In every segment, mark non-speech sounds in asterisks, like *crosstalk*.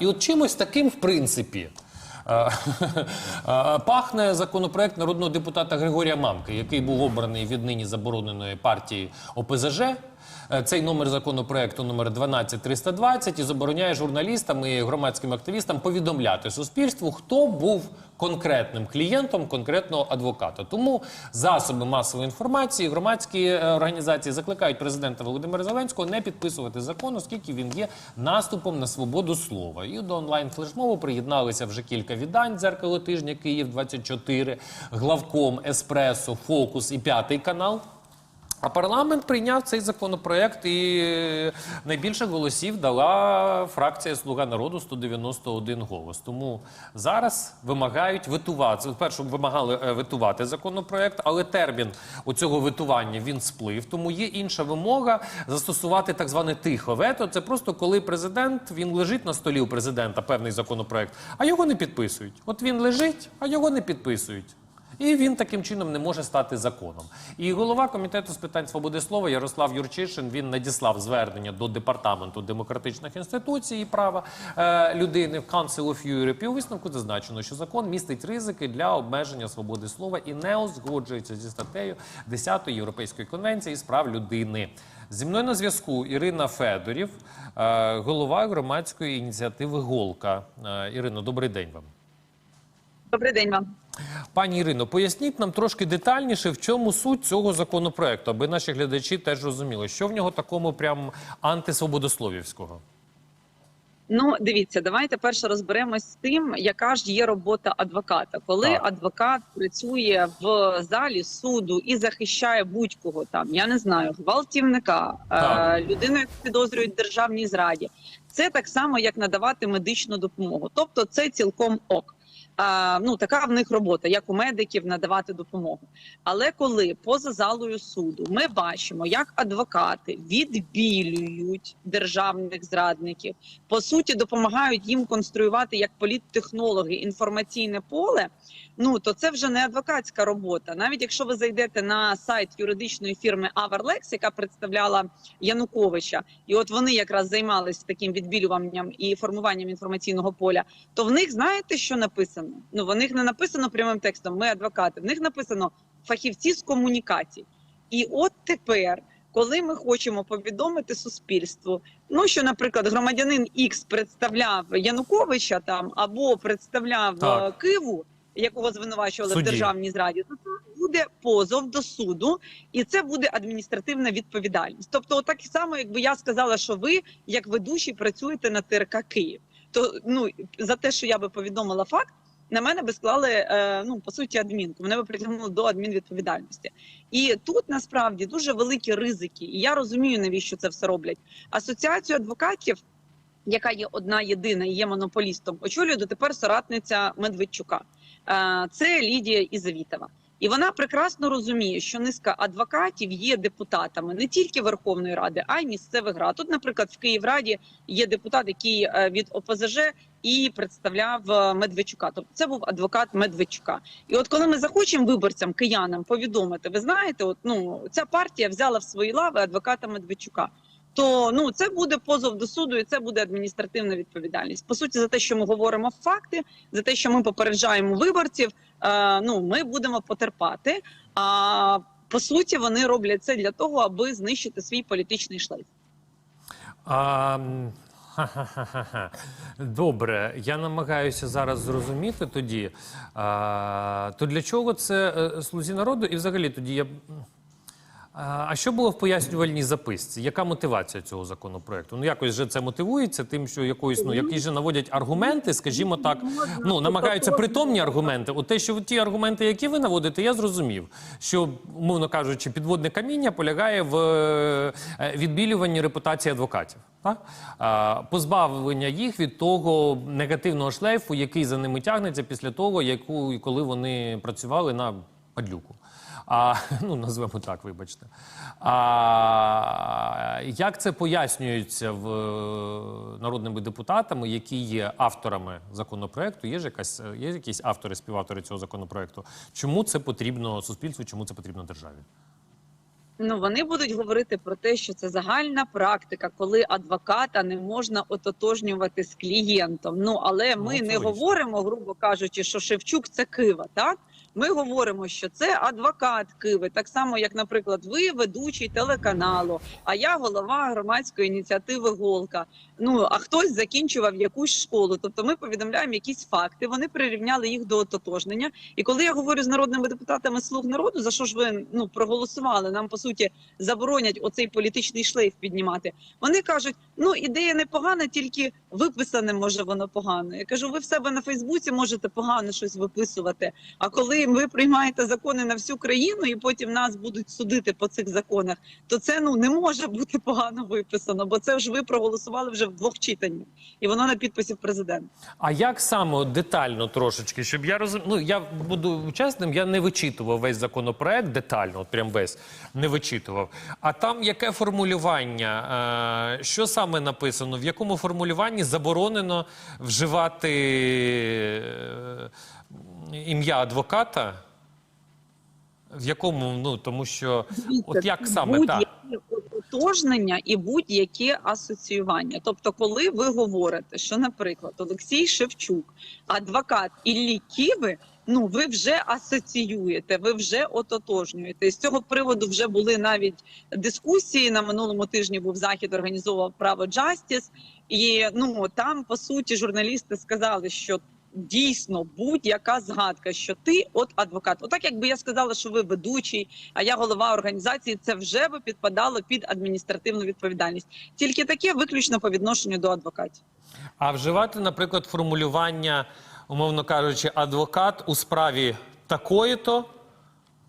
І от чимось таким, в принципі, *laughs* пахне законопроект народного депутата Григорія Мамки, який був обраний від нині забороненої партії ОПЗЖ. Е, Цей номер законопроекту номер 12320 і забороняє журналістам і громадським активістам повідомляти суспільству, хто був конкретним клієнтом конкретного адвоката. Тому засоби масової інформації, громадські е, організації закликають президента Володимира Зеленського не підписувати закон, оскільки він є наступом на свободу слова. І до онлайн флешмову приєдналися вже кілька віддань дзеркало тижня Київ 24 главком Еспресо, Фокус і п'ятий канал. А парламент прийняв цей законопроект, і найбільше голосів дала фракція Слуга народу 191 голос. Тому зараз вимагають витувати. Першу вимагали е, витувати законопроект, але термін у цього витування він сплив. Тому є інша вимога застосувати так зване тихо вето. Це просто коли президент він лежить на столі у президента певний законопроект, а його не підписують. От він лежить, а його не підписують. І він таким чином не може стати законом. І голова комітету з питань свободи слова Ярослав Юрчишин він надіслав звернення до департаменту демократичних інституцій і права е, людини в Council of Europe. І у висновку зазначено, що закон містить ризики для обмеження свободи слова і не узгоджується зі статтею 10 Європейської конвенції з прав людини. Зі мною на зв'язку Ірина Федорів, е, голова громадської ініціативи Голка. Е, Ірино, добрий день вам. Добрий день вам. Пані Ірино, поясніть нам трошки детальніше, в чому суть цього законопроекту, аби наші глядачі теж розуміли, що в нього такому прям антисвободословівського. Ну, дивіться, давайте перше розберемось з тим, яка ж є робота адвоката. Коли Так. адвокат працює в залі суду і захищає будь-кого там, я не знаю, гвалтівника, е, людину, яку підозрюють в державній зраді, це так само, як надавати медичну допомогу. Тобто, це цілком ок. Ну така в них робота, як у медиків, надавати допомогу. Але коли поза залою суду ми бачимо, як адвокати відбілюють державних зрадників, по суті, допомагають їм конструювати як політтехнологи інформаційне поле. Ну то це вже не адвокатська робота. Навіть якщо ви зайдете на сайт юридичної фірми Averlex, яка представляла Януковича, і от вони якраз займалися таким відбілюванням і формуванням інформаційного поля, то в них знаєте, що написано? Ну в них не написано прямим текстом. Ми адвокати. В них написано фахівці з комунікацій. І от тепер, коли ми хочемо повідомити суспільству, ну що, наприклад, громадянин X представляв Януковича там або представляв Так. е, Киву, якого звинувачували Судді. в державній зраді, то це буде позов до суду, і це буде адміністративна відповідальність. Тобто, так само, якби я сказала, що ви, як ведучий, працюєте на ТРК Київ, то ну за те, що я би повідомила факт. На мене би склали е, ну по суті адмінку. Мене би притягнули до адмінвідповідальності. І тут насправді дуже великі ризики. І я розумію, навіщо це все роблять. Асоціацію адвокатів, яка є одна єдина і є монополістом, очолює дотепер соратниця Медведчука. Е, Це Лідія Ізавітова. І вона прекрасно розуміє, що низка адвокатів є депутатами не тільки Верховної Ради, а й місцевих рад. Тут, наприклад, в Київраді є депутат, який е, від ОПЗЖ і представляв е, Медведчука. Тобто це був адвокат Медведчука. І от коли ми захочемо виборцям, киянам повідомити, ви знаєте, от ну ця партія взяла в свої лави адвоката Медведчука. То ну це буде позов до суду, і це буде адміністративна відповідальність. По суті, за те, що ми говоримо факти, за те, що ми попереджаємо виборців. Е, ну ми будемо потерпати. А по суті, вони роблять це для того, аби знищити свій політичний шлейф. А, Добре, я намагаюся зараз зрозуміти тоді. А, то для чого це е, слузі народу? І взагалі тоді я. А що було в пояснювальній записці? Яка мотивація цього законопроекту? Ну якось же це мотивується тим, що якоюсь ну якісь же наводять аргументи, скажімо так, ну намагаються притомні аргументи. От те, що ті аргументи, які ви наводите, я зрозумів. Що, умовно кажучи, підводне каміння полягає в е, відбілюванні репутації адвокатів. Так? Позбавлення їх від того негативного шлейфу, який за ними тягнеться після того, яку коли вони працювали на падлюку. А, *laughs* ну, назвемо так, вибачте. А як це пояснюється в е, народними депутатами, які є авторами законопроекту? Є ж якась є якісь автори, співавтори цього законопроекту? Чому це потрібно суспільству? Чому це потрібно державі? Ну вони будуть говорити про те, що це загальна практика, коли адвоката не можна ототожнювати з клієнтом. Ну але Ну, ми це не говоримо, грубо кажучи, що Шевчук це Кива. Так ми говоримо, що це адвокат Киви, так само як, наприклад, ви ведучий телеканалу, а я голова громадської ініціативи Голка. Ну а хтось закінчував якусь школу. Тобто ми повідомляємо якісь факти. Вони прирівняли їх до ототожнення. І коли я говорю з народними депутатами слуг народу, за що ж ви ну проголосували? Нам по суті заборонять оцей політичний шлейф піднімати. Вони кажуть: ну ідея непогана, тільки виписане може воно погано. Я кажу, ви в себе на Фейсбуці можете погано щось виписувати. А коли ви приймаєте закони на всю країну і потім нас будуть судити по цих законах, то це ну не може бути погано виписано, бо це ж ви проголосували вже в двох читаннях, і воно на підписі президента. А як саме детально трошечки, щоб я розумів, ну я буду чесним, я не вичитував весь законопроект детально, от прям весь не вичитував. А там яке формулювання? Е, що саме написано? В якому формулюванні заборонено вживати е, ім'я адвоката? В якому, ну тому що от як саме так? ототожнення і будь-яке асоціювання. Тобто, коли ви говорите, що, наприклад, Олексій Шевчук, адвокат Іллі Ківи, ну ви вже асоціюєте, ви вже ототожнюєте. І з цього приводу вже були навіть дискусії. На минулому тижні був захід, організовував право Джастіс, і ну там по суті журналісти сказали, що. Дійсно, будь-яка згадка, що ти от адвокат. Отак, якби я сказала, що ви ведучий, а я голова організації, це вже би підпадало під адміністративну відповідальність. Тільки таке виключно по відношенню до адвокатів. А вживати, наприклад, формулювання, умовно кажучи, адвокат у справі такої-то,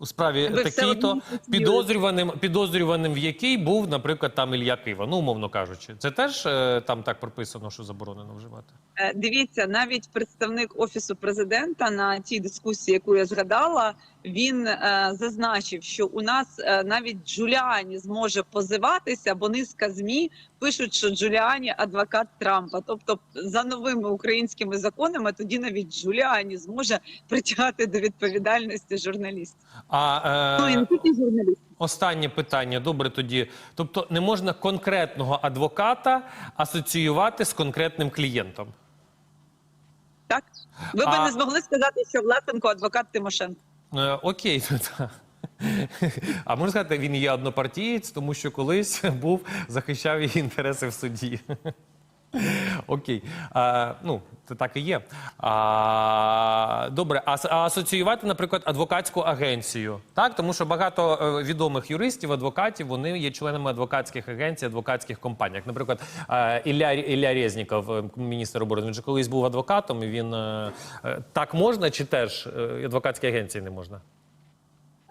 у справі такій-то підозрюваним, підозрюваним в якій був, наприклад, там Ілья Кива. Ну, умовно кажучи. Це теж е, там так прописано, що заборонено вживати? Е, Дивіться, навіть представник офісу президента на тій дискусії, яку я згадала, він е, зазначив, що у нас е, навіть Джуліані зможе позиватися, бо низка змі пишуть, що Джуліані адвокат Трампа. Тобто, за новими українськими законами, тоді навіть Джуліані зможе притягати до відповідальності журналістів. А Ну і не е, тільки журналістів. останнє питання, добре тоді. Тобто не можна конкретного адвоката асоціювати з конкретним клієнтом. Так ви би А- не змогли сказати, що Власенко адвокат Тимошенко. Е, окей. *laughs* А можна сказати, він є однопартієць, тому що колись *laughs* був захищав її інтереси в суді. Окей. А, ну, це так і є. А, добре, а, асоціювати, наприклад, адвокатську агенцію. Так, тому що багато е, відомих юристів, адвокатів, вони є членами адвокатських агенцій, адвокатських компаній. Як, наприклад, Ілля, Ілля Резніков, е, міністр оборони, він же колись був адвокатом, і він е, так можна чи теж адвокатські агенції не можна?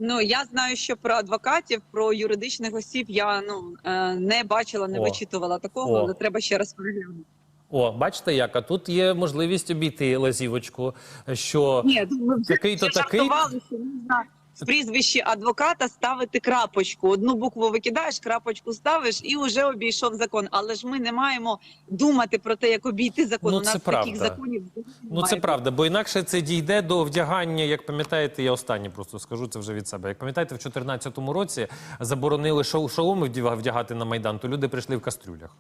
Ну я знаю, що про адвокатів, про юридичних осіб я ну е, не бачила, не О. вичитувала такого, О. але треба ще раз переглянути. О, бачите, як? А тут є можливість обійти лазівочку, що Ні, ну, Такий-то такий. жартували, що можна в прізвищі адвоката ставити крапочку. Одну букву викидаєш, крапочку ставиш і вже обійшов закон. Але ж ми не маємо думати про те, як обійти закон. Ну, У нас таких правда. законів ну це правда, бо інакше це дійде до вдягання. Як пам'ятаєте, я останнє просто скажу це вже від себе. Як пам'ятаєте, в 2014 році заборонили шоу шоломи вдягати на майдан, то люди прийшли в кастрюлях.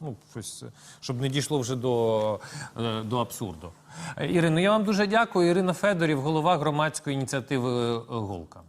Ну, щось, е, щоб не дійшло вже до, е, до абсурду. Е, Ірино, я вам дуже дякую. Ірина Федорів, голова громадської ініціативи Голка.